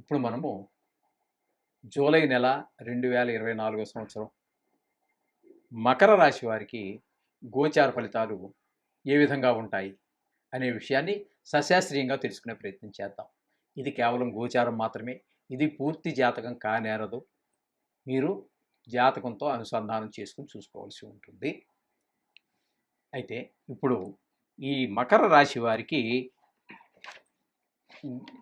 ఇప్పుడు మనము జూలై నెల రెండు వేల ఇరవై నాలుగో సంవత్సరం మకర రాశి వారికి గోచార ఫలితాలు ఏ విధంగా ఉంటాయి అనే విషయాన్ని సశాస్త్రీయంగా తెలుసుకునే ప్రయత్నం చేద్దాం. ఇది కేవలం గోచారం మాత్రమే. ఇది పూర్తి జాతకం కానేరదు. మీరు జాతకంతో అనుసంధానం చేసుకుని చూసుకోవాల్సి ఉంటుంది. అయితే ఇప్పుడు ఈ మకర రాశి వారికి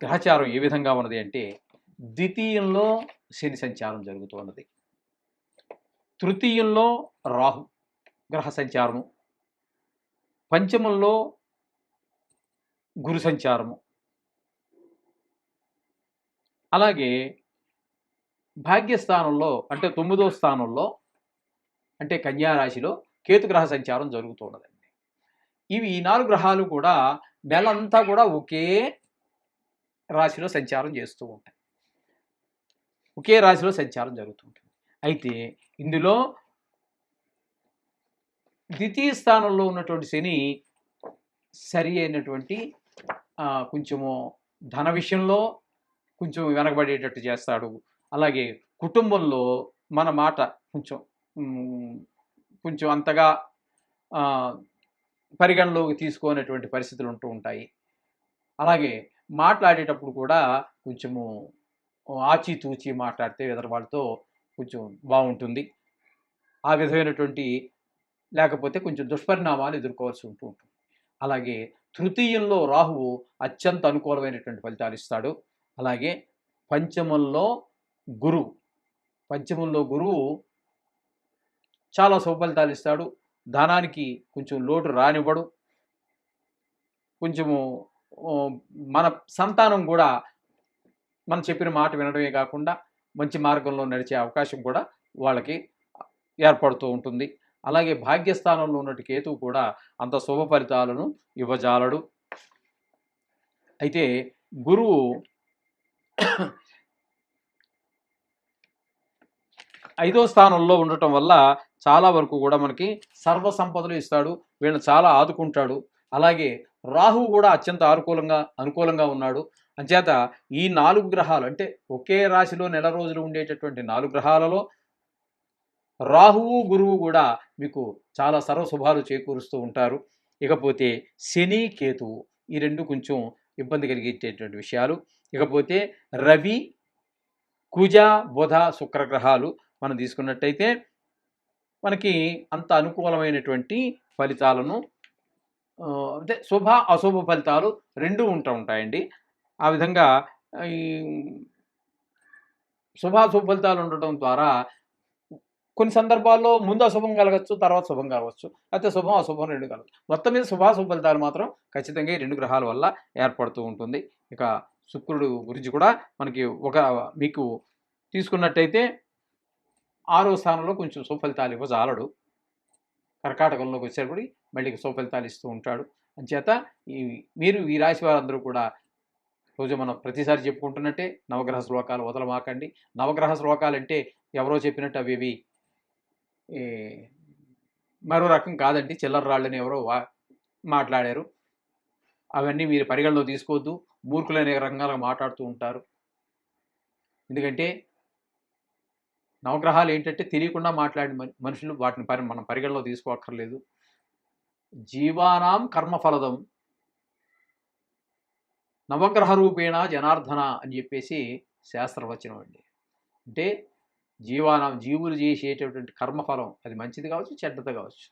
గ్రహచారం ఏ విధంగా ఉన్నది అంటే ద్వితీయంలో శని సంచారం జరుగుతున్నది తృతీయంలో రాహు గ్రహ సంచారము. పంచమంలో గురు సంచారము. అలాగే భాగ్యస్థానంలో అంటే తొమ్మిదో స్థానంలో అంటే కన్యా రాశిలో కేతుగ్రహ సంచారం జరుగుతున్నదండి ఇవి ఈ నాలుగు గ్రహాలు కూడా నెలంతా కూడా ఒకే రాశిలో సంచారం చేస్తూ ఉంటాయి. ఒకే రాశిలో సంచారం జరుగుతుంటుంది అయితే ఇందులో ద్వితీయ స్థానంలో ఉన్నటువంటి శని సరి అయినటువంటి కొంచెము ధన విషయంలో కొంచెం వెనకబడేటట్టు చేస్తాడు. అలాగే కుటుంబంలో మన మాట కొంచెం కొంచెం అంతగా పరిగణలోకి తీసుకోనటువంటి పరిస్థితులు ఉంటూ ఉంటాయి. అలాగే మాట్లాడేటప్పుడు కూడా కొంచెము ఆచితూచి మాట్లాడితే ఎదురు వాళ్ళతో కొంచెం బాగుంటుంది. ఆ విధమైనటువంటి లేకపోతే కొంచెం దుష్పరిణామాలు ఎదుర్కోవాల్సి ఉంటూ ఉంటుంది. అలాగే తృతీయంలో రాహువు అత్యంత అనుకూలమైనటువంటి ఫలితాలు ఇస్తాడు. అలాగే పంచమంలో గురువు పంచమంలో గురువు చాలా శుభఫలితాలు ఇస్తాడు. ధనానికి కొంచెం లోటు రానివ్వడు. కొంచెము మన సంతానం కూడా మనం చెప్పిన మాట వినడమే కాకుండా మంచి మార్గంలో నడిచే అవకాశం కూడా వాళ్ళకి ఏర్పడుతూ ఉంటుంది. అలాగే భాగ్యస్థానంలో ఉన్నటు కేతువు కూడా అంత శుభ ఫలితాలను ఇవ్వజాలడు. అయితే గురువు ఐదో స్థానంలో ఉండటం వల్ల చాలా వరకు కూడా మనకి సర్వ సంపదలు ఇస్తాడు. వీళ్ళని చాలా ఆదుకుంటాడు. అలాగే రాహువు కూడా అత్యంత అనుకూలంగా అనుకూలంగా ఉన్నాడు. అంచేత ఈ నాలుగు గ్రహాలు అంటే ఒకే రాశిలో నెల రోజులు ఉండేటటువంటి నాలుగు గ్రహాలలో రాహువు గురువు కూడా మీకు చాలా సర్వశుభాలు చేకూరుస్తూ ఉంటారు. ఇకపోతే శని కేతువు ఈ రెండు కొంచెం ఇబ్బంది కలిగించేటువంటి విషయాలు. ఇకపోతే రవి కుజ బుధ శుక్ర గ్రహాలు మనం తీసుకున్నట్టయితే మనకి అంత అనుకూలమైనటువంటి ఫలితాలను అంటే శుభ అశుభ ఫలితాలు రెండు ఉంటూ ఉంటాయండి. ఆ విధంగా ఈ శుభాశుభ ఫలితాలు ఉండటం ద్వారా కొన్ని సందర్భాల్లో ముందు అశుభం కలగచ్చు తర్వాత శుభం కలగచ్చు అయితే శుభం అశుభం రెండు కలగచ్చు మొత్తం మీద శుభాశుభ ఫలితాలు మాత్రం ఖచ్చితంగా ఈ రెండు గ్రహాల వల్ల ఏర్పడుతూ ఉంటుంది. ఇక శుక్రుడు గురించి కూడా మనకి ఒక మీకు తీసుకున్నట్టయితే ఆరో స్థానంలో కొంచెం సుఫలితాలు ఇవ్వజాలడు. కర్కాటకంలోకి వచ్చేటప్పుడు మళ్ళీ సుఫలితాలు ఇస్తూ ఉంటాడు. అంచేత ఈ మీరు ఈ రాశి వారందరూ కూడా రోజు మనం ప్రతిసారి చెప్పుకుంటున్నట్టే నవగ్రహ శ్లోకాలు వదలమాకండి. నవగ్రహ శ్లోకాలు అంటే ఎవరో చెప్పినట్టు అవి ఇవి మరో రకం కాదండి. చిల్లర రాళ్ళని ఎవరో మాట్లాడారు. అవన్నీ మీరు పరిగణలో తీసుకోవద్దు. మూర్ఖులు అనేక రకంగా మాట్లాడుతూ ఉంటారు. ఎందుకంటే నవగ్రహాలు ఏంటంటే తెలియకుండా మాట్లాడిన మనుషులు వాటిని పరి మనం పరిగణలో తీసుకోక్కర్లేదు. జీవానాం కర్మఫలదం. నవగ్రహ రూపేణ జనార్దన అని చెప్పేసి శాస్త్రవచనం అండి అంటే జీవానం జీవులు చేసేటటువంటి కర్మఫలం అది మంచిది కావచ్చు చెడ్డది కావచ్చు.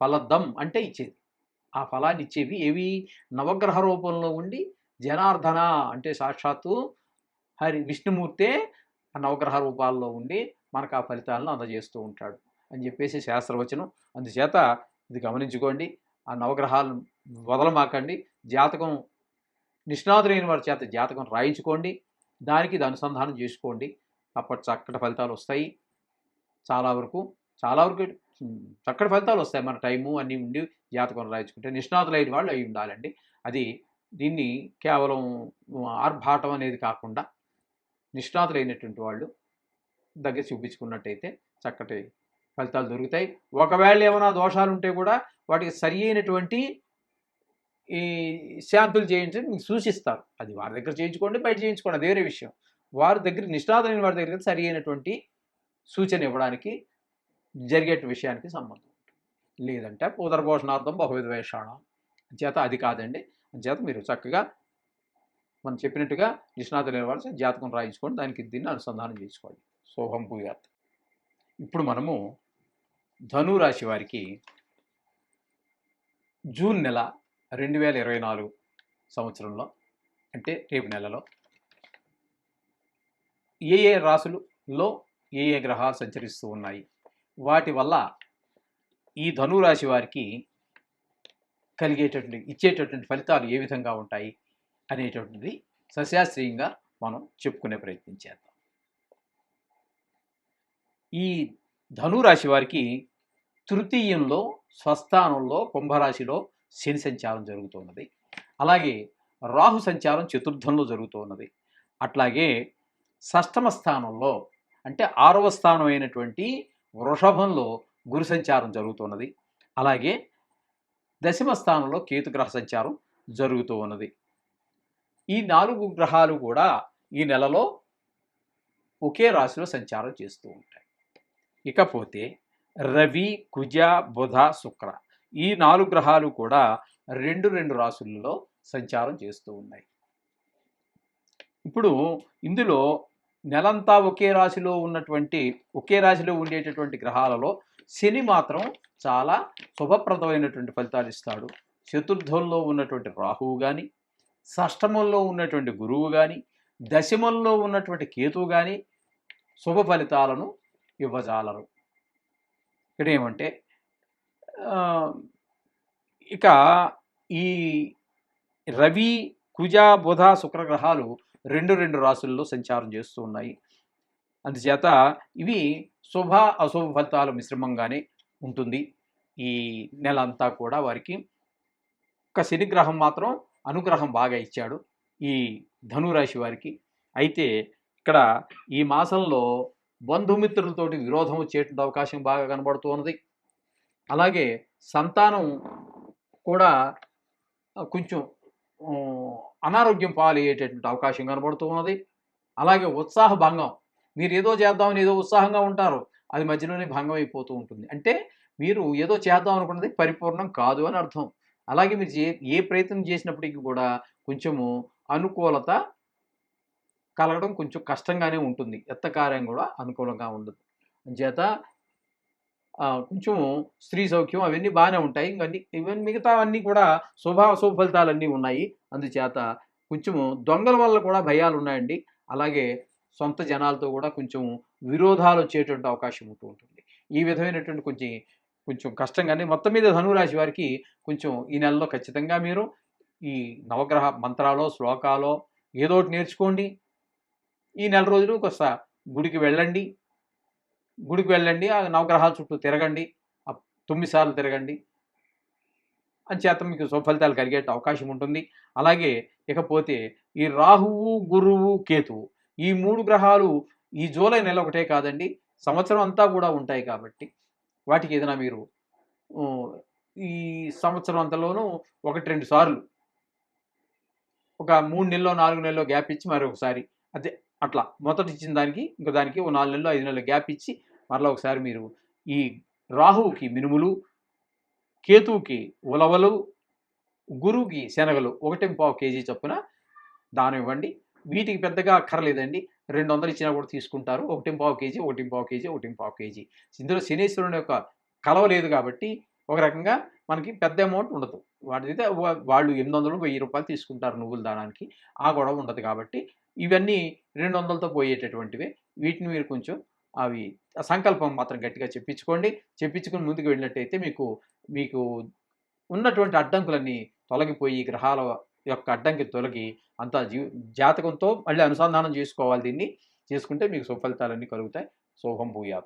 ఫలదం అంటే ఇచ్చేది. ఆ ఫలాన్ని ఇచ్చేవి ఏవి? నవగ్రహ రూపంలో ఉండి జనార్దన అంటే సాక్షాత్తు హరి విష్ణుమూర్తే ఆ నవగ్రహ రూపాల్లో ఉండి మనకు ఆ ఫలితాలను అందజేస్తూ ఉంటాడు అని చెప్పేసి శాస్త్రవచనం. అందుచేత ఇది గమనించుకోండి. ఆ నవగ్రహాలను వదలమాకండి. జాతకం నిష్ణాతులైన వారి చేత జాతకం రాయించుకోండి. దానికి ఇది అనుసంధానం చేసుకోండి. అప్పటి చక్కటి ఫలితాలు వస్తాయి. చాలా వరకు చాలా వరకు చక్కటి ఫలితాలు వస్తాయి మన టైము అన్నీ ఉండి జాతకం రాయించుకుంటే. నిష్ణాతులైన వాళ్ళు అయి ఉండాలండి. అది దీన్ని కేవలం ఆర్భాటం అనేది కాకుండా నిష్ణాతులైనటువంటి వాళ్ళు దగ్గర చూపించుకున్నట్టయితే చక్కటి ఫలితాలు దొరుకుతాయి. ఒకవేళ ఏమైనా దోషాలు ఉంటే కూడా వాటికి సరి అయినటువంటి ఈ శాంతులు చేయించడం మీకు సూచిస్తారు. అది వారి దగ్గర చేయించుకోండి బయట చేయించుకోండి. అది వేరే విషయం. వారి దగ్గర నిష్ణాతులైన వారి దగ్గర సరి అయినటువంటి సూచన ఇవ్వడానికి జరిగే విషయానికి సంబంధం లేదంటే ఉదరపోషణార్థం బహువిధ వేషాణం చేత అది కాదండి. చేత మీరు చక్కగా మనం చెప్పినట్టుగా నిష్ణాతులైన వారు జాతకం రాయించుకోండి. దానికి దీన్ని అనుసంధానం చేసుకోండి. శోభం పూజ ఇప్పుడు మనము ధనురాశి వారికి జూన్ నెల రెండు వేల ఇరవై నాలుగు సంవత్సరంలో అంటే రేపు నెలలో ఏ ఏ రాశులలో ఏ ఏ గ్రహాలు సంచరిస్తూ ఉన్నాయి? వాటి వల్ల ఈ ధనురాశి వారికి కలిగేటటువంటి ఇచ్చేటటువంటి ఫలితాలు ఏ విధంగా ఉంటాయి అనేటటువంటిది సశాస్త్రీయంగా మనం చెప్పుకునే ప్రయత్నం చేద్దాం. ఈ ధనురాశి వారికి తృతీయంలో స్వస్థానంలో కుంభరాశిలో శని సంచారం జరుగుతున్నది. అలాగే రాహు సంచారం చతుర్థంలో జరుగుతున్నది. అట్లాగే షష్టమ స్థానంలో అంటే ఆరవ స్థానం అయినటువంటి వృషభంలో గురు సంచారం జరుగుతున్నది. అలాగే దశమ స్థానంలో కేతుగ్రహ సంచారం జరుగుతూ ఉన్నది. ఈ నాలుగు గ్రహాలు కూడా ఈ నెలలో ఒకే రాశిలో సంచారం చేస్తూ ఉంటాయి. ఇకపోతే రవి కుజ బుధ శుక్ర ఈ నాలుగు గ్రహాలు కూడా రెండు రెండు రాశులలో సంచారం చేస్తూ ఉన్నాయి. ఇప్పుడు ఇందులో నెలంతా ఒకే రాశిలో ఉన్నటువంటి ఒకే రాశిలో ఉండేటటువంటి గ్రహాలలో శని మాత్రం చాలా శుభప్రదమైనటువంటి ఫలితాలు ఇస్తాడు. చతుర్థంలో ఉన్నటువంటి రాహువు కానీ షష్టమంలో ఉన్నటువంటి గురువు కానీ దశమంలో ఉన్నటువంటి కేతువు కానీ శుభ ఫలితాలను ఇవ్వజాలరు. ఇక్కడ ఏమంటే ఇక ఈ రవి కుజ బుధ శుక్రగ్రహాలు రెండు రెండు రాసుల్లో సంచారం చేస్తూ ఉన్నాయి. అందుచేత ఇవి శుభ అశుభ ఫలితాలు మిశ్రమంగానే ఉంటుంది. ఈ నెల అంతా కూడా వారికి ఒక శనిగ్రహం మాత్రం అనుగ్రహం బాగా ఇచ్చాడు ఈ ధనురాశి వారికి. అయితే ఇక్కడ ఈ మాసంలో బంధుమిత్రులతోటి విరోధం వచ్చేటువంటి అవకాశం బాగా కనబడుతూ ఉన్నది. అలాగే సంతానం కూడా కొంచెం అనారోగ్యం పాలయ్యేటటువంటి అవకాశం కనబడుతూ ఉన్నది. అలాగే ఉత్సాహ భంగం. మీరు ఏదో చేద్దామని ఏదో ఉత్సాహంగా ఉంటారు. అది మధ్యలోనే భంగం అయిపోతూ ఉంటుంది. అంటే మీరు ఏదో చేద్దాం అనుకున్నది పరిపూర్ణం కాదు అని అర్థం. అలాగే మీరు ఏ- ఏ ప్రయత్నం చేసినప్పటికీ కూడా కొంచెము అనుకూలత కలగడం కొంచెం కష్టంగానే ఉంటుంది. ఎత్తకార్యం కూడా అనుకూలంగా ఉండదు. అంచేత కొంచెం స్త్రీ సౌఖ్యం అవన్నీ బాగానే ఉంటాయి. ఇవన్నీ ఇవన్నీ మిగతా అన్నీ కూడా శుభ అశుభ ఉన్నాయి. అందుచేత కొంచెము దొంగల వల్ల కూడా భయాలు ఉన్నాయండి. అలాగే సొంత జనాలతో కూడా కొంచెం విరోధాలు వచ్చేటువంటి అవకాశం ఉంటూ ఉంటుంది. ఈ విధమైనటువంటి కొంచెం కొంచెం కష్టంగానే మొత్తం మీద ధనురాశి వారికి కొంచెం ఈ నెలలో ఖచ్చితంగా మీరు ఈ నవగ్రహ మంత్రాలో శ్లోకాలో ఏదో ఒకటి నేర్చుకోండి. ఈ నెల రోజులు ఒకసారి గుడికి వెళ్ళండి. గుడికి వెళ్ళండి ఆ నవగ్రహాల చుట్టూ తిరగండి తొమ్మిది సార్లు తిరగండి. అని చేత మీకు సుఫలితాలు కలిగే అవకాశం ఉంటుంది. అలాగే ఇకపోతే ఈ రాహువు గురువు కేతువు ఈ మూడు గ్రహాలు ఈ జూలై నెల ఒకటే కాదండి సంవత్సరం అంతా కూడా ఉంటాయి కాబట్టి వాటికి ఏదైనా మీరు ఈ సంవత్సరం అంతలోనూ ఒకటి రెండు సార్లు ఒక మూడు నెలలో నాలుగు నెలలో గ్యాప్ ఇచ్చి మరొకసారి అదే అట్లా మొదట ఇచ్చిన దానికి ఇంకా దానికి ఓ నాలుగు నెలలు ఐదు నెలలు గ్యాప్ ఇచ్చి మరలా ఒకసారి మీరు ఈ రాహువుకి మినుములు కేతువుకి ఉలవలు గురువుకి శనగలు ఒకటి పావు కేజీ చొప్పున దానం ఇవ్వండి. వీటికి పెద్దగా అక్కర్లేదండి. రెండు వందలు ఇచ్చినా కూడా తీసుకుంటారు. ఒకటి పావు కేజీ ఒకటి పావు కేజీ ఒకటి పావు కేజీ. ఇందులో శనేశ్వరుని యొక్క కలవ లేదు కాబట్టి ఒక రకంగా మనకి పెద్ద అమౌంట్ ఉండదు. వాటిదైతే వాళ్ళు ఎనిమిది వందలు వెయ్యి రూపాయలు తీసుకుంటారు నువ్వుల దానానికి. ఆ గొడవ ఉండదు కాబట్టి ఇవన్నీ రెండు వందలతో పోయేటటువంటివి. వీటిని మీరు కొంచెం అవి సంకల్పం మాత్రం గట్టిగా చెప్పించుకోండి. చెప్పించుకుని ముందుకు వెళ్ళినట్టయితే మీకు మీకు ఉన్నటువంటి అడ్డంకులన్నీ తొలగిపోయి గ్రహాల యొక్క అడ్డంకి తొలగి అంతా జీ జాతకంతో మళ్ళీ అనుసంధానం చేసుకోవాలి దీన్ని. చేసుకుంటే మీకు సుఫలితాలన్నీ కలుగుతాయి. శోభం భూయాత్.